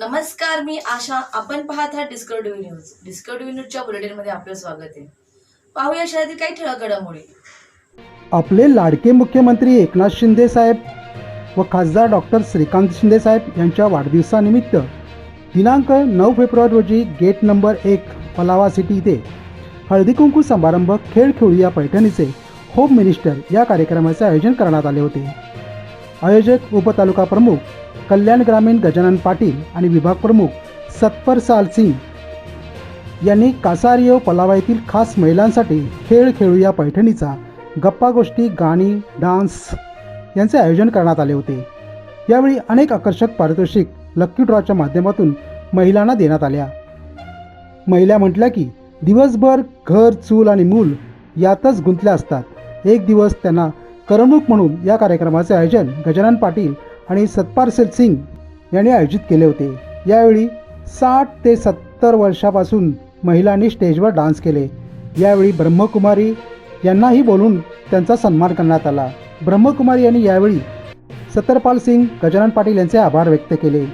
नमस्कार मी आशा. आपण पाहत आहात डिस्कवरी न्यूज डिस्कवरी न्यूजच्या बुलेटिनमध्ये आपलं स्वागत आहे. पाहूया शहरातील काही ठळक घडामोडी. आपले लाडके मुख्यमंत्री एकनाथ शिंदे साहेब व खासदार डॉक्टर श्रीकांत शिंदे साहेब यांच्या वाढदिवसानिमित्त दिनांक नऊ फेब्रुवारी रोजी गेट नंबर एक पलावा सिटी इथे हळदीकुंकू समारंभ खेळ खेळूया पैठणीचे होम मिनिस्टर या कार्यक्रमाचे आयोजन करण्यात आले होते. आयोजक उपतालुका प्रमुख कल्याण ग्रामीण गजानन पाटील आणि विभाग प्रमुख सत्पर साल सिंग यांनी कासारियो पलावा येथील खास महिलांसाठी खेळ खेळूया पैठणीचा गप्पा गोष्टी गाणी डान्स यांचे आयोजन करण्यात आले होते. यावेळी अनेक आकर्षक पारितोषिक लक्की ड्रॉच्या माध्यमातून महिलांना देण्यात आल्या. महिला म्हटल्या की दिवसभर घर चूल आणि मूल यातच गुंतल्या असतात. एक दिवस त्यांना करमणूक म्हणून या कार्यक्रमाचे आयोजन गजानन पाटील आणि सतपारसेल सिंग यांनी आयोजित केले होते. यावेळी साठ ते सत्तर वर्षापासून महिलांनी स्टेजवर डान्स केले. यावेळी ब्रह्मकुमारी यांनाही बोलून त्यांचा सन्मान करण्यात आला. ब्रह्मकुमारी यांनी यावेळी सतरपाल सिंग गजानन पाटील यांचे आभार व्यक्त केले.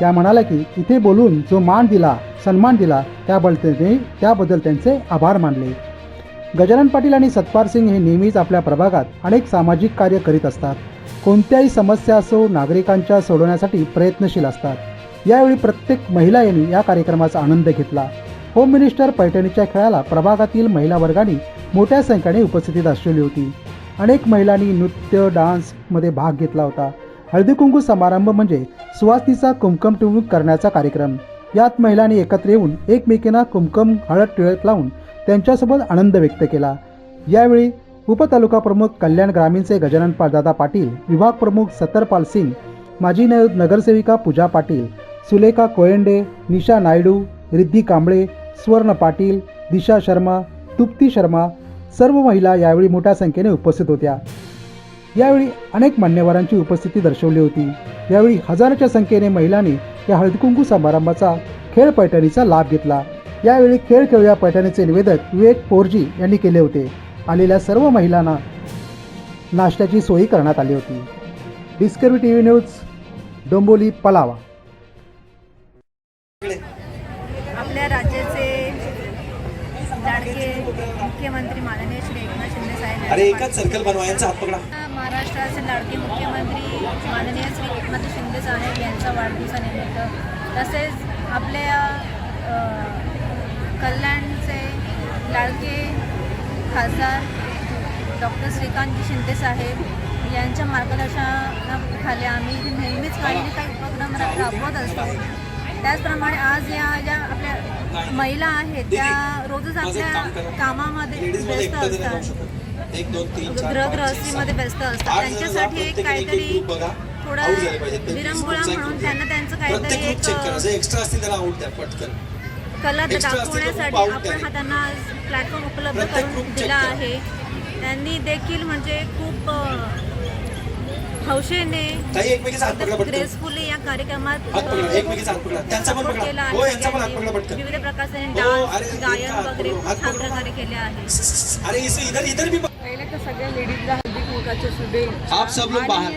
त्या म्हणाल्या की इथे बोलून जो मान दिला सन्मान दिला त्याबद्दल त्याबद्दल त्यांचे आभार मानले. गजानन पाटील आणि सतपाल सिंग हे नेहमीच आपल्या प्रभागात अनेक सामाजिक कार्य करीत असतात. कोणत्याही समस्या असो नागरिकांच्या सोडवण्यासाठी प्रयत्नशील असतात. यावेळी प्रत्येक महिला यांनी या कार्यक्रमाचा आनंद घेतला. होम मिनिस्टर पैठणीच्या खेळाला प्रभागातील महिला वर्गाने मोठ्या संख्येने उपस्थिती दर्शवली होती. अनेक महिलांनी नृत्य डान्समध्ये भाग घेतला होता. हळदीकुंकू समारंभ म्हणजे सुवासिनीचा कुमकम टिळूक करण्याचा कार्यक्रम. यात महिलांनी एकत्र येऊन एकमेकींना कुमकम हळद टिळक लावून त्यांच्यासोबत आनंद व्यक्त केला. यावेळी उपतालुका प्रमुख कल्याण ग्रामीणचे गजानन पा- दादा पाटील विभाग प्रमुख सत्तरपाल सिंग माजी न नगरसेविका पूजा पाटील सुलेखा कोयंडे निशा नायडू रिद्धी कांबळे स्वर्ण पाटील दिशा शर्मा तुप्ती शर्मा सर्व महिला यावेळी मोठ्या संख्येने उपस्थित होत्या. यावेळी अनेक मान्यवरांची उपस्थिती दर्शवली होती. यावेळी हजारोच्या संख्येने महिलांनी या हळदकुंकू समारंभाचा खेळ पैठणीचा लाभ घेतला. यावेळी खेळ खेळूया पैठणीचे निवेदक विवेक पोरजी यांनी केले होते. आलेल्या सर्व महिलांना नाश्त्याची सोयी करण्यात आली होती. Discovery T V news Dombivli Palava. आपल्या राज्याचे लाडके मुख्यमंत्री माननीय श्री एकनाथ शिंदे साहेब अरे एकाच सर्कल बनवा यांचा हात पकडा. महाराष्ट्राचे लाडके मुख्यमंत्री माननीय श्री एकनाथ शिंदे साहेब यांचा वाढदिवसानिमित्त तसेच आपल्या कल्याणचे लाडके खासदार डॉक्टर श्रीकांतजी शिंदे साहेब यांच्या मार्गदर्शनाखाली आम्ही नेहमीच काही ना काही उपक्रम राबवत असतो. त्याचप्रमाणे आज या ज्या आपल्या महिला आहेत त्या रोजच आपल्या. कामामध्ये व्यस्त असतात. गृहगृहस्थीमध्ये व्यस्त असतात. त्यांच्यासाठी एक काहीतरी. थोडं विरंगुळा म्हणून त्यांना त्यांचं काहीतरी एक एक्स्ट्रा असतील त्याला पटकन. कला दाखवण्यासाठी आपण. हा त्यांना प्लॅटफॉर्म उपलब्ध करून दिला. आहे. त्यांनी देखील म्हणजे खूप हौशेने ग्रेसफुली या कार्यक्रमात. केला हो, आहे. विविध प्रकारचे हो, डान्स गायन वगैरे खूप छान. प्रकारे केले आहे. अरे इसे इधर इधर भी पहले तो सगळ्या लेडीजला हल्दी कुंकाच्या शुभेच्छा आप सब लोग बाहर.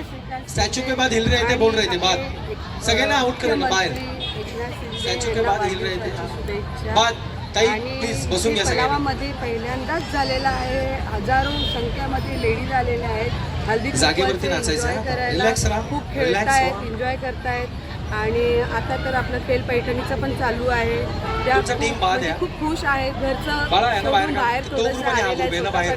स्टैचू के बाद हिल रहे थे बोल रहे थे बात सगळ्यांना आउट करा ना बाहेर. स्टॅच्यू के बाद हिल रहे थे बाद ताई प्लीज बसून घ्या सगळ्यांना. मध्ये पहिल्यांदाच झालेला आहे. हजारो संख्यामध्ये लेडीज आलेल्या आहेत. हल्दी जागेवरती नाचायचं. खूप खेळतायत. एन्जॉय करतायत. आणि आता तर आपलं तेल पैठणीचं पण चालू आहे. त्या खूप- म्हणजे आहे. खूप खुश आहेत. घरचं बाहेर आणि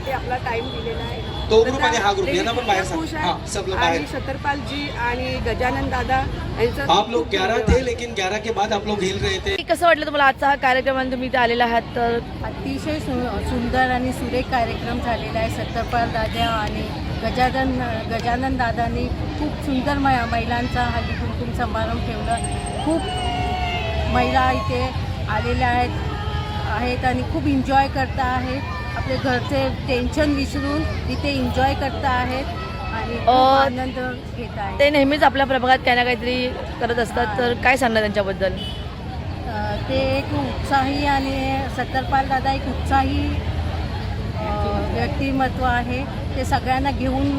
हा आपला टाइम दिलेला आहे. तो त्या आणि हा ladies यांना पण बाहेर सांग. हा, बाहेर. आणि शतरपालजी आणि गजानन दादा यांचं आप लोग ग्यारह. थे लेकिन ग्यारह के बाद आप लोग हिल रहे थे कसं वाटलं तुम्हाला आजचा हा कार्यक्रम आणि तुम्ही इथे आलेला आहात तर अतिशय सु सुंदर आणि सुरेख कार्यक्रम झालेला आहे सत्तरपाल दादा आणि गजानन गजानन दादांनी खूप सुंदर म महिलांचा हल्ली कुंकुम समारंभ ठेवलं खूप महिला इथे आलेल्या आहेत आहेत आणि खूप एन्जॉय करता आहेत. आपले घरचे टेन्शन विसरून इथे एन्जॉय करता आहेत आणि खूप अ, आनंद घेत आहेत. ते नेहमीच आपल्या प्रभागात काही ना काहीतरी करत असतात तर काय सांगणार त्यांच्याबद्दल? अ, ते एक उत्साही आणि सत्तरपाल दादा एक उत्साही अ, व्यक्तिमत्व आहे. ते सगळ्यांना घेऊन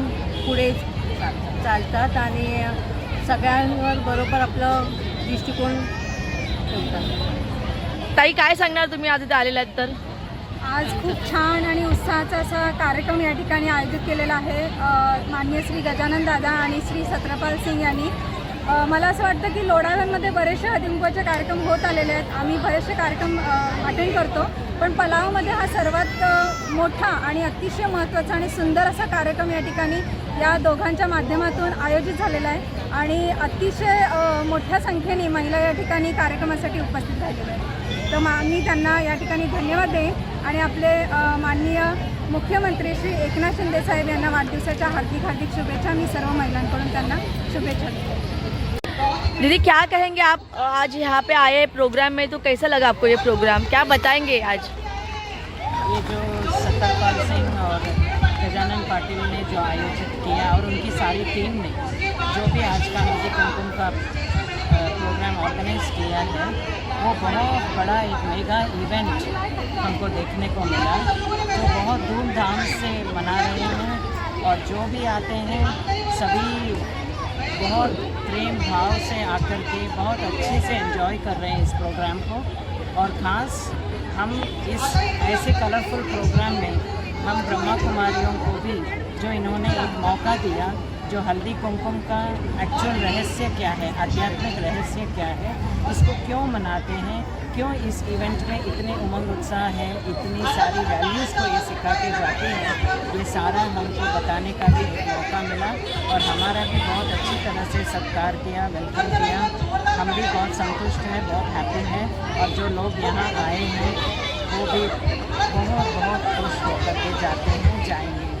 पुढे चा- चालतात आणि सगळ्यांवर बरोबर आपलं दृष्टिकोन ठेवतात. ताई काय सांगणार तुम्ही? आज इथे आलेला आहेत तर. आज खूप छान आणि उत्साहाचा असा कार्यक्रम या ठिकाणी आयोजित केलेला आहे. मान्य माननीय श्री गजानन दादा आणि श्री सत्रपाल सिंग यांनी. मला असं वाटतं की लोढाव्यांमध्ये बरेचसे हळदीकुंकवाचे कार्यक्रम होत आलेले आहेत. आम्ही बरेचसे कार्यक्रम अटेंड करतो. पण पलावमध्ये हा सर्वात मोठा आणि अतिशय महत्त्वाचा आणि सुंदर असा कार्यक्रम या ठिकाणी या दोघांच्या माध्यमातून आयोजित झालेला आहे आणि अतिशय मोठ्या संख्येने महिला या ठिकाणी कार्यक्रमासाठी उपस्थित झालेल्या आहेत. तर मा मी त्यांना या ठिकाणी धन्यवाद देईन आणि आपले माननीय मुख्यमंत्री श्री एकनाथ शिंदे साहेब यांना वाढदिवसाच्या हार्दिक हार्दिक शुभेच्छा. मी सर्व महिलांकडून त्यांना शुभेच्छा देते दीदी क्या कहेंगे आप आज यहाँ पे आए प्रोग्राम में? तो कैसा लगा आपको ये प्रोग्राम क्या बताएंगे आज? ये जो सत्तरपाल सिंह और गजानन पाटिल ने जो आयोजित किया और उनकी सारी टीम ने जो भी आज का हल्दी कुमकुम का प्रोग्राम ऑर्गेनाइज किया है, वो बहुत बड़ा एक मेगा इवेंट हमको देखने को मिला। जो बहुत धूमधाम से मना रहे हैं और जो भी आते हैं, सभी बहुत प्रेम भाव से आकर के बहुत अच्छे से एंजॉय कर रहे हैं इस प्रोग्राम को। और ख़ास हम इस ऐसे कलरफुल प्रोग्राम में हम ब्रह्मा कुमारियों को भी, जो इन्होंने एक मौका दिया, जो हल्दी कुमकुम का एक्चुअल रहस्य क्या है, आध्यात्मिक रहस्य क्या है, इसको क्यों मनाते हैं, क्यों इस इवेंट में इतने उमंग उत्साह है, इतनी सारी वैल्यूज़ को ये सिखा के जाते हैं, ये सारा हमको बताने का भी एक मौका मिला और हमारा भी बहुत अच्छी तरह से सत्कार किया वेलकम किया। हम भी बहुत संतुष्ट हैं, बहुत हैप्पी हैं और जो लोग यहाँ आए हैं वो भी बहुत बहुत खुश होकर के जाते हैं जाएंगे।